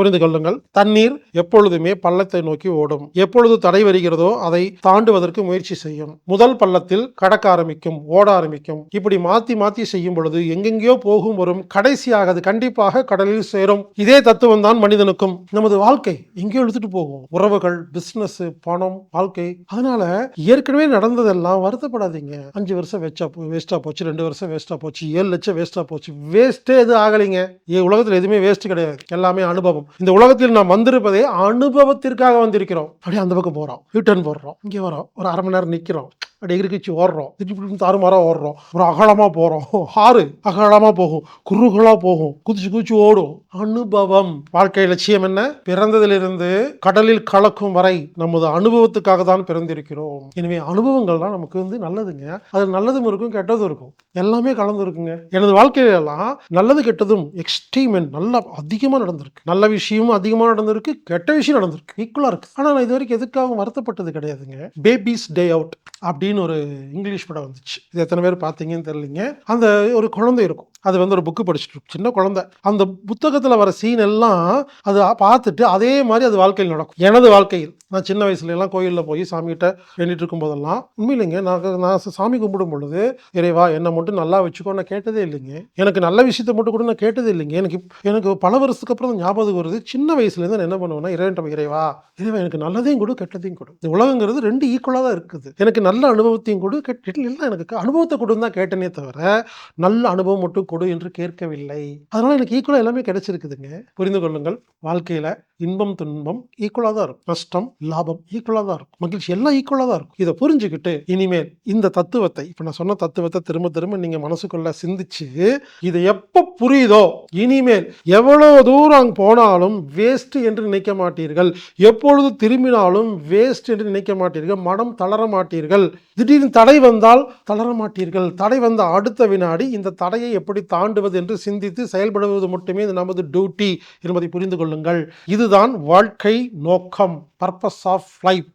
புரிந்து கொள்ளுங்கள். தண்ணீர் எப்பொழுதுமே பள்ளத்தை நோக்கி ஓடும். எப்பொழுது தடை வருகிறதோ அதை தாண்டுவதற்கு முயற்சி செய்யும். முதல் பள்ளத்தில் கடக்க ஆரம்பிக்கும் ஓட ஆரம்பிக்கும். இப்படி மாத்தி மாத்தி செய்யும் பொழுது எங்கெங்கேயோ போகும் வரும் கடைசியாக அது கண்டிப்பாக கடலில் சேரும். இதே தத்துவம் தான் மனிதனுக்கும். நமது வாழ்க்கை எங்கேயோ இழுத்துட்டு போகும். உறவுகள் பிசினஸ் பணம் வாழ்க்கை. அதனால ஏற்கனவே நடந்ததெல்லாம் வருத்தப்படாதீங்க. அஞ்சு வருஷம் வேஸ்டா வேஸ்டா போச்சு. ரெண்டு வருஷம் வேஸ்டா போச்சு. ஏழு லட்சம் வேஸ்டா போச்சு. வேஸ்டே எதுவும் ஆகலைங்க. ஏ உலகத்தில் எதுவுமே வேஸ்ட் கிடையாது. எல்லாமே அனுபவம். இந்த உலகத்தில் நாம் வந்திருப்பதே அனுபவத்திற்காக வந்திருக்கிறோம். அப்படியே அந்த பக்கம் போறோம். யூட்டர்ன் போடுறோம். இங்கே வரோம் ஒரு அரை மணி நேரம் நிற்கிறோம் அப்படி எகிரிக்கிச்சு ஓடுறோம். திருப்பி தாறுமாறாக ஓடுறோம். அப்புறம் அகலமாக போகிறோம் ஆறு அகலமாக போகும். குறுகலாக போகும். குதிச்சு குதிச்சு ஓடும். அனுபவம். வாழ்க்கை லட்சியம் என்ன? பிறந்ததிலிருந்து கடலில் கலக்கும் வரை நமது அனுபவத்துக்காக தான் பிறந்திருக்கிறோம். எனவே அனுபவங்கள்லாம் நமக்கு வந்து நல்லதுங்க. அது நல்லதும் இருக்கும் கெட்டதும் இருக்கும். எல்லாமே கலந்து இருக்குங்க எனது வாழ்க்கையிலலாம் நல்லது கெட்டதும் எக்ஸ்ட்ரீமென்ட் நல்லா அதிகமாக நடந்திருக்கு. நல்ல விஷயமும் அதிகமாக நடந்திருக்கு கெட்ட விஷயம் நடந்திருக்கு. ஈக்குவலாக இருக்கு. ஆனால் நான் இது வரைக்கும் எதுக்காகவும் வருத்தப்பட்டது கிடையாதுங்க. பேபிஸ் டே அவுட் அப்படின்னு ஒரு இங்கிலீஷ் படம் வந்துச்சு. இது எத்தனை பேர் பார்த்தீங்கன்னு தெரியலிங்க. அந்த ஒரு குழந்தை இருக்கும். அது வந்து ஒரு புக்கு படிச்சுட்டு இருக்கும். சின்ன குழந்தை. அந்த புத்தகத்தில் வர சீன் எல்லாம் அது பார்த்துட்டு அதே மாதிரி அது வாழ்க்கையில் நடக்கும். எனது வாழ்க்கையில். நான் சின்ன வயசுல எல்லாம் கோயிலில் போய் சாமிகிட்ட வேண்டிட்டு இருக்கும் போதெல்லாம் உண்மையிலைங்க நான் நான் சாமி கும்பிடும் பொழுது இறைவா என்னை மட்டும் நல்லா வச்சுக்கோ நான் கேட்டதே இல்லைங்க. எனக்கு நல்ல விஷயத்தை மட்டும் கூட நான் கேட்டதே இல்லைங்க. எனக்கு எனக்கு பல வருஷத்துக்கு அப்புறம் ஞாபகம் வருது. சின்ன வயசுலேருந்து நான் என்ன பண்ணுவேன்னா இறைவன் இறைவா இறைவா எனக்கு நல்லதையும் கொடு கெட்டதையும் கொடு. இந்த உலகங்கிறது ரெண்டு ஈக்குவலாக தான் இருக்குது. எனக்கு நல்ல அனுபவத்தையும் கொடு. கேட்டு இல்லை எனக்கு அனுபவத்தை கொடுன்னு தான் கேட்டனே தவிர நல்ல அனுபவம் மட்டும் கொடு என்று கேட்கவில்லை. அதனால் எனக்கு ஈக்குவலாக எல்லாமே கிடைச்சிருக்குதுங்க. புரிந்து கொள்ளுங்கள். வாழ்க்கையில் இன்பம் துன்பம் ஈக்குவலாக தான் இருக்கும். நஷ்டம் லாபம் ஈக்குவலாக தான் இருக்கும். மகிழ்ச்சி எல்லாம் ஈக்குவலாக தான் இருக்கும். இதை புரிஞ்சுக்கிட்டு இனிமேல் இந்த தத்துவத்தை இப்போ நான் சொன்ன தத்துவத்தை திரும்ப திரும்ப நீங்கள் மனசுக்குள்ள சிந்திச்சு இதை எப்போ புரியுதோ இனிமேல் எவ்வளோ தூரம் போனாலும் வேஸ்ட் என்று நினைக்க மாட்டீர்கள். எப்பொழுது திரும்பினாலும் வேஸ்ட் என்று நினைக்க மாட்டீர்கள். மனம் தளர மாட்டீர்கள். மாட்டீர்கள் திடீர்னு தடை வந்தால் தளர மாட்டீர்கள். தடை வந்த அடுத்த வினாடி இந்த தடையை எப்படி தாண்டுவது என்று சிந்தித்து செயல்படுவது மட்டுமே இது நமது டியூட்டி என்பதை புரிந்து கொள்ளுங்கள். இதுதான் வாழ்க்கை நோக்கம் பர்பஸ் ஆஃப் லைஃப்